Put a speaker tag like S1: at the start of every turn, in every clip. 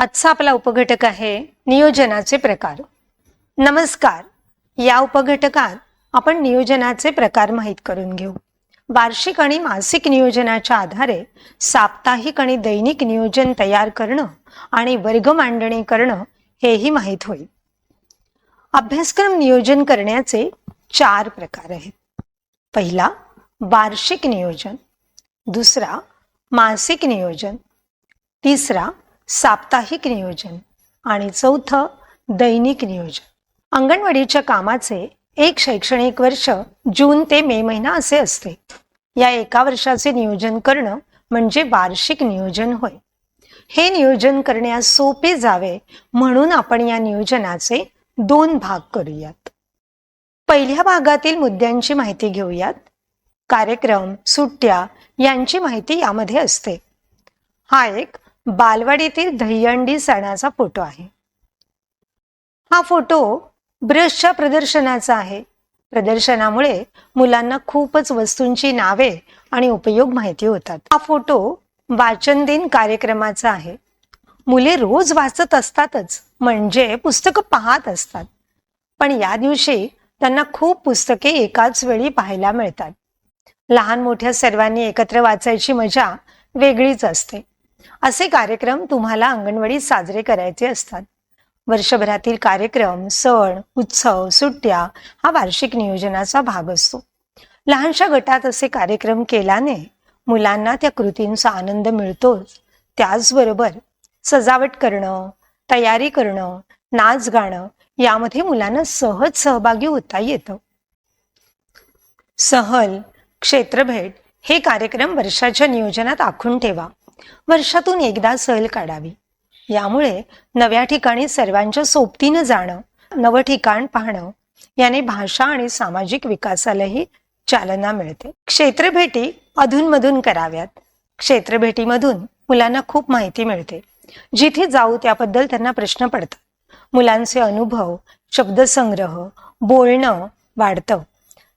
S1: आजचा आपला उपघटक आहे नियोजनाचे प्रकार. नमस्कार. या उपघटकात आपण नियोजनाचे प्रकार माहीत करून घेऊ. वार्षिक आणि मासिक नियोजनाच्या आधारे साप्ताहिक आणि दैनिक नियोजन तयार करणं आणि वर्ग मांडणी करणं हेही माहीत होईल. अभ्यासक्रम नियोजन करण्याचे चार प्रकार आहेत. पहिला वार्षिक नियोजन. दुसरा मासिक नियोजन. तिसरा साप्ताहिक नियोजन आणि चौथं दैनिक नियोजन. अंगणवाडीच्या कामाचे एक शैक्षणिक वर्ष जून ते मे महिना असे असते. या एका वर्षाचे नियोजन करणं म्हणजे वार्षिक नियोजन होय. हे नियोजन करण्यास सोपे जावे म्हणून आपण या नियोजनाचे दोन भाग करूयात. पहिल्या भागातील मुद्द्यांची माहिती घेऊयात. कार्यक्रम सुट्ट्या यांची माहिती यामध्ये असते. हा एक बालवाडीतील दहीहंडी सणाचा फोटो आहे. हा फोटो ब्रशच्या प्रदर्शनाचा आहे. प्रदर्शनामुळे मुलांना खूपच वस्तूंची नावे आणि उपयोग माहिती होतात. हा फोटो वाचन दिन कार्यक्रमाचा आहे. मुले रोज वाचत असतातच म्हणजे पुस्तकं पाहत असतात. पण या दिवशी त्यांना खूप पुस्तके एकाच वेळी पाहायला मिळतात. लहान मोठ्या सर्वांनी एकत्र वाचायची मजा वेगळीच असते. असे कार्यक्रम तुम्हाला अंगणवाडीत साजरे करायचे असतात. वर्षभरातील कार्यक्रम सण उत्सव सुट्ट्या हा वार्षिक नियोजनाचा भाग असतो. लहानशा गटात असे कार्यक्रम केल्याने मुलांना त्या कृतींचा आनंद मिळतोच. त्याचबरोबर सजावट करणं तयारी करणं नाच गाणं यामध्ये मुलांना सहज सहभागी होता येतं. सहल क्षेत्रभेट हे कार्यक्रम वर्षाच्या नियोजनात आखून ठेवा. वर्षातून एकदा सहल काढावी. यामुळे नव्या ठिकाणी सर्वांच्या सोबतीनं जाणं नवं ठिकाण पाहणं याने भाषा आणि सामाजिक विकासालाही चालना मिळते. क्षेत्रभेटी अधूनमधून कराव्यात. क्षेत्रभेटीमधून मुलांना खूप माहिती मिळते. जिथे जाऊ त्याबद्दल त्यांना प्रश्न पडतात. मुलांचे अनुभव शब्दसंग्रह बोलणं वाढतं.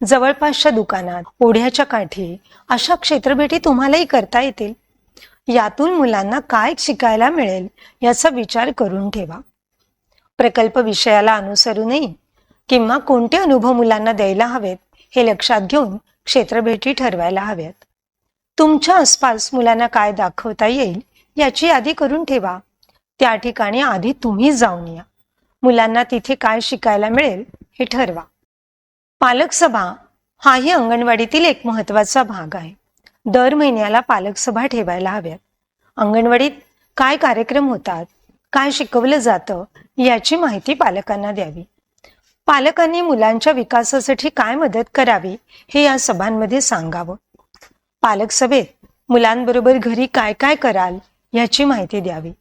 S1: जवळपासच्या दुकानात ओढ्याच्या काठी अशा क्षेत्रभेटी तुम्हालाही करता येतील? यातून मुलांना काय शिकायला मिळेल याचा विचार करून ठेवा. प्रकल्प विषयाला अनुसरूनही किंवा कोणते अनुभव मुलांना द्यायला हवेत हे लक्षात घेऊन क्षेत्रभेटी ठरवायला हव्यात तुमच्या आसपास मुलांना काय दाखवता येईल याची यादी करून ठेवा. त्या ठिकाणी आधी तुम्ही जाऊन या. मुलांना तिथे काय शिकायला मिळेल हे ठरवा. पालक सभा हाही अंगणवाडीतील एक महत्त्वाचा भाग आहे. दर महिन्याला पालक सभा ठेवायला हव्यात. अंगणवाडीत काय कार्यक्रम होतात काय शिकवलं जातं याची माहिती पालकांना द्यावी. पालकांनी मुलांच्या विकासासाठी काय मदत करावी हे या सभांमध्ये सांगावं. पालक सभेत मुलांबरोबर घरी काय काय कराल याची माहिती द्यावी.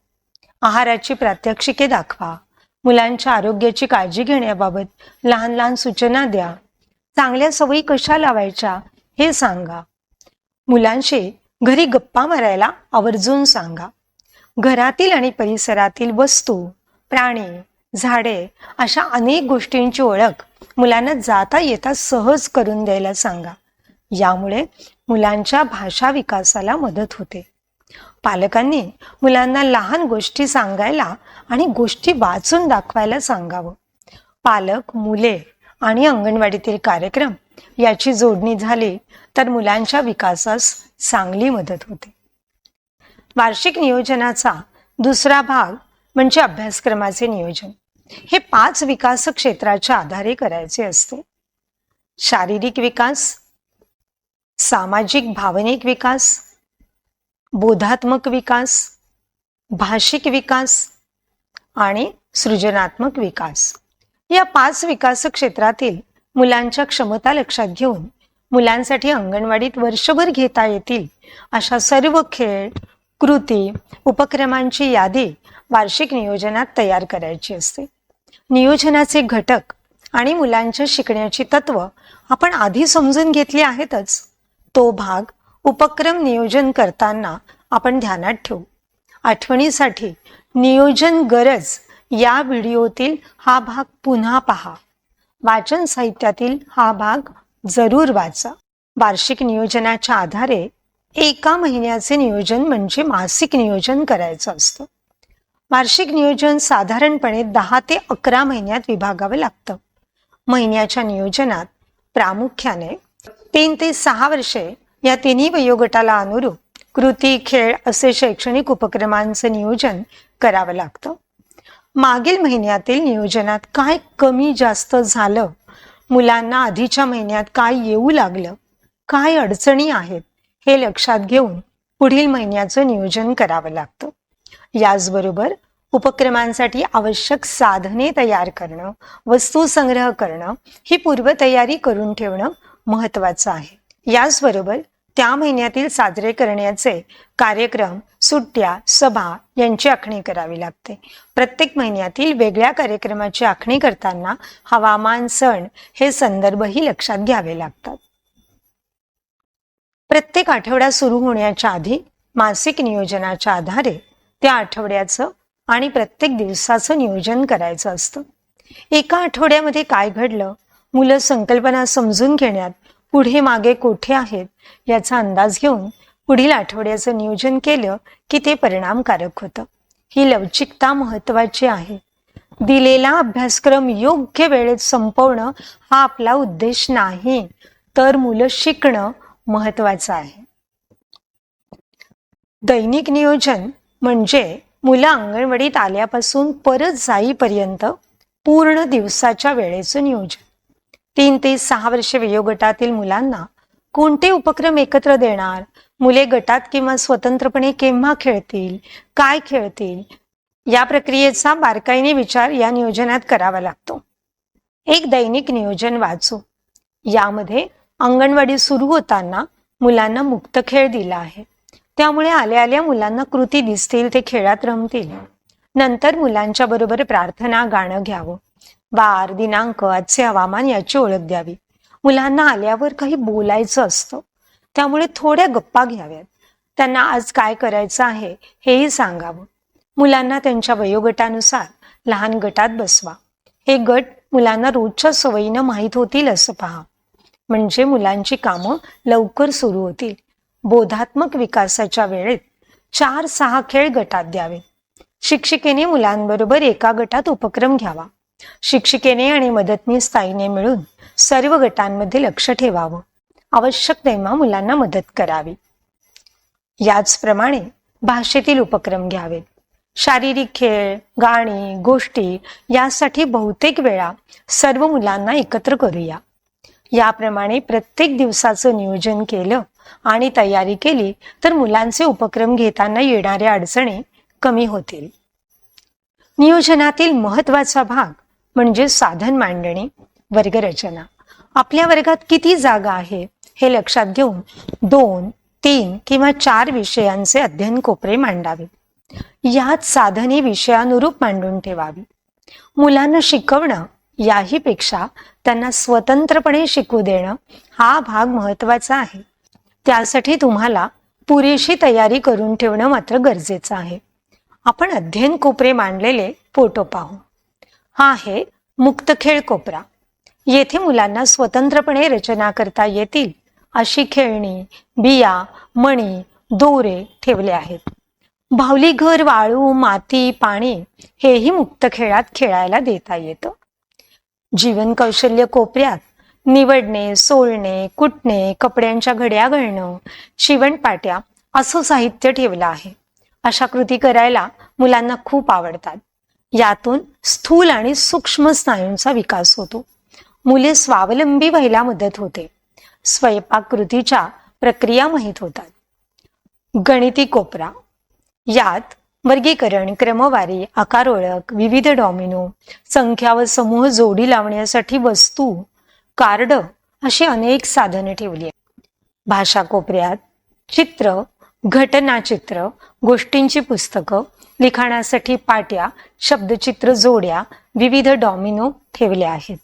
S1: आहाराची प्रात्यक्षिके दाखवा. मुलांच्या आरोग्याची काळजी घेण्याबाबत लहान लहान सूचना द्या. चांगल्या सवयी कशा लावायच्या हे सांगा. मुलांशी घरी गप्पा मारायला आवर्जून सांगा. घरातील आणि परिसरातील वस्तू प्राणी झाडे अशा अनेक गोष्टींची ओळख मुलांना जाता येता सहज करून द्यायला सांगा. यामुळे मुलांच्या भाषा विकासाला मदत होते. पालकांनी मुलांना लहान गोष्टी सांगायला आणि गोष्टी वाचून दाखवायला सांगावं. पालक मुले आणि अंगणवाडीतील कार्यक्रम याची जोडणी झाली तर मुलांच्या विकासास चांगली मदत होते. वार्षिक नियोजनाचा दुसरा भाग म्हणजे अभ्यासक्रमाचे नियोजन. हे पाच विकास क्षेत्राच्या आधारे करायचे असते. शारीरिक विकास सामाजिक भावनिक विकास बोधात्मक विकास भाषिक विकास आणि सृजनात्मक विकास. या पाच विकास क्षेत्रातील मुलांच्या क्षमता लक्षात घेऊन मुलांसाठी अंगणवाडीत वर्षभर घेता येतील अशा सर्व खेळ कृती उपक्रमांची यादी वार्षिक नियोजनात तयार करायची असते. नियोजनाचे घटक आणि मुलांच्या शिकण्याची तत्व आपण आधी समजून घेतली आहेतच. तो भाग उपक्रम नियोजन करताना आपण ध्यानात ठेवू. आठवणीसाठी नियोजन गरज या व्हिडिओतील हा भाग पुन्हा पहा. वाचन साहित्यातील हा भाग जरूर वाचा. वार्षिक नियोजनाच्या आधारे एका महिन्याचे नियोजन म्हणजे मासिक नियोजन करायचं असतं. वार्षिक नियोजन साधारणपणे दहा ते अकरा महिन्यात विभागावं लागतं. महिन्याच्या नियोजनात प्रामुख्याने तीन ते सहा वर्षे या तिन्ही वयोगटाला अनुरूप कृती खेळ असे शैक्षणिक उपक्रमांचं नियोजन करावं लागतं. मागील महिन्यातील नियोजनात काय कमी जास्त झालं? मुलांना आधीच्या महिन्यात काय येऊ लागलं? काय अडचणी आहेत? हे लक्षात घेऊन पुढील महिन्याचं नियोजन करावं लागतं. याचबरोबर उपक्रमांसाठी आवश्यक साधने तयार करणं वस्तू संग्रह करणं ही पूर्वतयारी करून ठेवणं महत्वाचं आहे. याचबरोबर त्या महिन्यातील साजरे करण्याचे कार्यक्रम सुट्ट्या सभा यांची आखणी करावी लागते. प्रत्येक महिन्यातील वेगळ्या कार्यक्रमाची आखणी करताना हवामान सण हे संदर्भही लक्षात घ्यावे लागतात. प्रत्येक आठवडा सुरू होण्याच्या आधी मासिक नियोजनाच्या आधारे त्या आठवड्याचं आणि प्रत्येक दिवसाचं नियोजन करायचं असतं. एका आठवड्यामध्ये काय घडलं मुलं संकल्पना समजून घेण्यात पुढे मागे कोठे आहेत याचा अंदाज घेऊन पुढील आठवड्याचं नियोजन केलं की ते परिणामकारक होतं. ही लवचिकता महत्वाची आहे. दिलेला अभ्यासक्रम योग्य वेळेत संपवणं हा आपला उद्देश नाही तर मुलं शिकणं महत्वाचं आहे. दैनिक नियोजन म्हणजे मुलं अंगणवाडीत आल्यापासून परत जाईपर्यंत पूर्ण दिवसाच्या वेळेचं नियोजन. तीन ते सहा वर्षे वयोगटातील मुलांना कोणते उपक्रम एकत्र देणार? मुले गटात किंवा स्वतंत्रपणे केव्हा खेळतील? काय खेळतील? या प्रक्रियेचा बारकाईने विचार या नियोजनात करावा लागतो. एक दैनिक नियोजन वाचू. यामध्ये अंगणवाडी सुरू होताना मुलांना मुक्त खेळ दिला आहे. त्यामुळे आल्या आल्या मुलांना कृती दिसतील ते खेळात रमतील. नंतर मुलांच्या बरोबर प्रार्थना गाणं घ्यावं. वार दिनांक आजचे हवामान याची ओळख द्यावी. मुलांना आल्यावर काही बोलायचं असतं. त्यामुळे थोड्या गप्पा घ्याव्यात. त्यांना आज काय करायचं आहे हेही सांगावं. मुलांना त्यांच्या वयोगटानुसार लहान गटात बसवा. हे गट मुलांना रोजच्या सवयीनं माहीत होतील असं पहा. म्हणजे मुलांची कामं लवकर सुरू होतील. बोधात्मक विकासाच्या वेळेत चार सहा खेळ गटात द्यावे. शिक्षिकेने मुलांबरोबर एका गटात उपक्रम घ्यावा. शिक्षिकेने आणि मदतनीस ताईने मिळून सर्व गटांमध्ये लक्ष ठेवावं. आवश्यक तेव्हा मुलांना मदत करावी. याचप्रमाणे भाषेतील उपक्रम घ्यावेत. शारीरिक खेळ गाणी गोष्टी यासाठी बहुतेक वेळा सर्व मुलांना एकत्र करूया. याप्रमाणे प्रत्येक दिवसाचं नियोजन केलं आणि तयारी केली तर मुलांचे उपक्रम घेताना येणाऱ्या अडचणी कमी होतील. नियोजनातील महत्त्वाचा भाग म्हणजे साधन मांडणी वर्गरचना. आपल्या वर्गात किती जागा आहे हे लक्षात घेऊन दोन तीन किंवा चार विषयांचे अध्ययन कोपरे मांडावे. यात साधने विषयानुरूप मांडून ठेवावी. मुलांना शिकवणं याही पेक्षा त्यांना स्वतंत्रपणे शिकू देणं हा भाग महत्त्वाचा आहे. त्यासाठी तुम्हाला पुरेशी तयारी करून ठेवणं मात्र गरजेचं आहे. आपण अध्ययन कोपरे मांडलेले फोटो पाहू. हा आहे मुक्तखेळ कोपरा. येथे मुलांना स्वतंत्रपणे रचना करता येतील अशी खेळणी बिया मणी दोरे ठेवले आहेत. भावली घर वाळू माती पाणी हेही मुक्त खेळात खेळायला देता येतं. जीवन कौशल्य कोपऱ्यात निवडणे सोलणे कुटणे कपड्यांच्या घड्या घालणं शिवणपाट्या असं साहित्य ठेवलं आहे. अशा कृती करायला मुलांना खूप आवडतात. यातून स्थूल आणि सूक्ष्म स्नायूंचा विकास होतो. मुले स्वावलंबी व्हायला मदत होते. स्वयंपाककृतीच्या प्रक्रिया माहीत होतात. गणिती कोपरा. यात वर्गीकरण क्रमवारी आकार ओळख विविध डॉमिनो संख्या व समूह जोडी लावण्यासाठी वस्तू कार्ड अशी अनेक साधने ठेवली आहेत. भाषा कोपऱ्यात चित्र घटनाचित्र गोष्टींची पुस्तकं लिखाणासाठी पाट्या शब्दचित्र जोड्या विविध डॉमिनो ठेवले आहेत.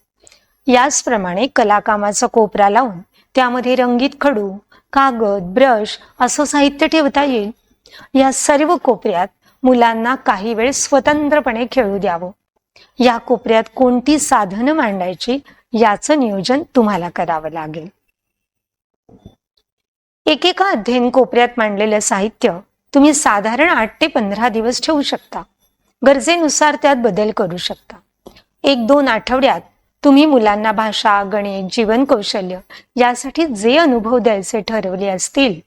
S1: याचप्रमाणे कलाकामाचा कोपरा लावून त्यामध्ये रंगीत खडू कागद ब्रश असं साहित्य ठेवता येईल. या सर्व कोपऱ्यात मुलांना काही वेळ स्वतंत्रपणे खेळू द्यावं. या कोपऱ्यात कोणती साधनं मांडायची याचं नियोजन तुम्हाला करावं लागेल. एकेका अध्ययन कोपऱ्यात मांडलेलं साहित्य तुम्ही साधारण आठ ते पंधरा दिवस ठेवू शकता. गरजेनुसार त्यात बदल करू शकता. एक दोन आठवड्यात तुम्ही मुलांना भाषा गणित जीवन कौशल्य यासाठी जे अनुभव द्यायचे ठरवले असतील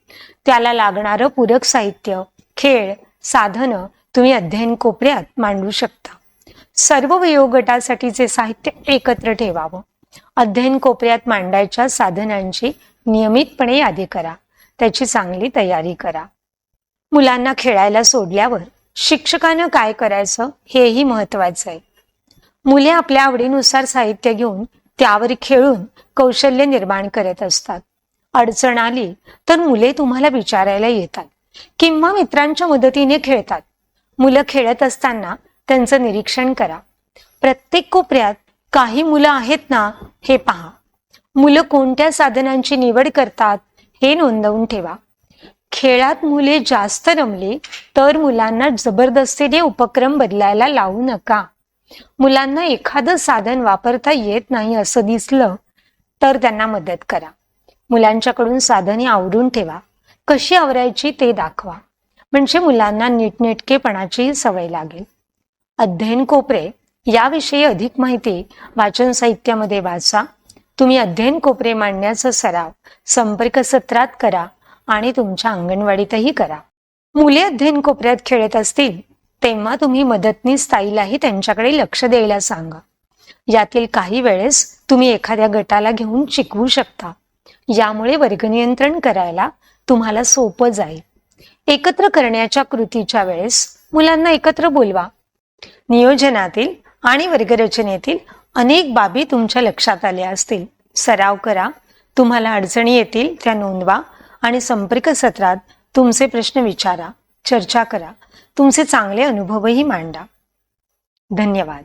S1: त्याला लागणारं पूरक साहित्य खेळ साधनं तुम्ही अध्ययन कोपऱ्यात मांडू शकता. सर्व वयोगटासाठीचे साहित्य एकत्र ठेवावं. अध्ययन कोपऱ्यात मांडायच्या साधनांची नियमितपणे यादी करा. त्याची चांगली तयारी करा. मुलांना खेळायला सोडल्यावर शिक्षकानं काय करायचं हेही महत्वाचं आहे. मुले आपल्या आवडीनुसार साहित्य घेऊन त्यावर खेळून कौशल्य निर्माण करत असतात. अडचण आली तर मुले तुम्हाला विचारायला येतात किंवा मित्रांच्या मदतीने खेळतात. मुलं खेळत असताना त्यांचं निरीक्षण करा. प्रत्येक कोपऱ्यात काही मुलं आहेत ना हे पहा. मुलं कोणत्या साधनांची निवड करतात? हे नोंदवून ठेवा. खेळात मुले जास्त रमली तर मुलांना जबरदस्तीने उपक्रम बदलायला लावू नका. मुलांना एखादं साधन वापरता येत नाही असं दिसलं तर त्यांना मदत करा. मुलांच्याकडून साधने आवरून ठेवा. कशी आवरायची ते दाखवा. म्हणजे मुलांना नीटनेटकेपणाची सवय लागेल. अध्ययन कोपरे याविषयी अधिक माहिती वाचन साहित्यामध्ये वाचा. तुम्ही अध्ययन कोपरे मांडण्याचा सराव संपर्क सत्रात करा आणि तुमच्या अंगणवाडीतही करा. मुले अध्ययन कोपऱ्यात खेळत असतील तेव्हा तुम्ही मदतनीस ताईलाही त्यांच्याकडे लक्ष द्यायला सांगा. यातील काही वेळेस तुम्ही एखाद्या गटाला घेऊन शिकवू शकता. यामुळे वर्गनियंत्रण करायला तुम्हाला सोपं जाईल. एकत्र करण्याच्या कृतीच्या वेळेस मुलांना एकत्र बोलवा. नियोजनातील आणि वर्गरचनेतील अनेक बाबी तुमच्या लक्षात आल्या असतील. सराव करा. तुम्हाला अडचणी येतील त्या नोंदवा आणि संपर्क सत्रात तुमचे प्रश्न विचारा चर्चा करा. तुमचे चांगले अनुभवही मांडा. धन्यवाद.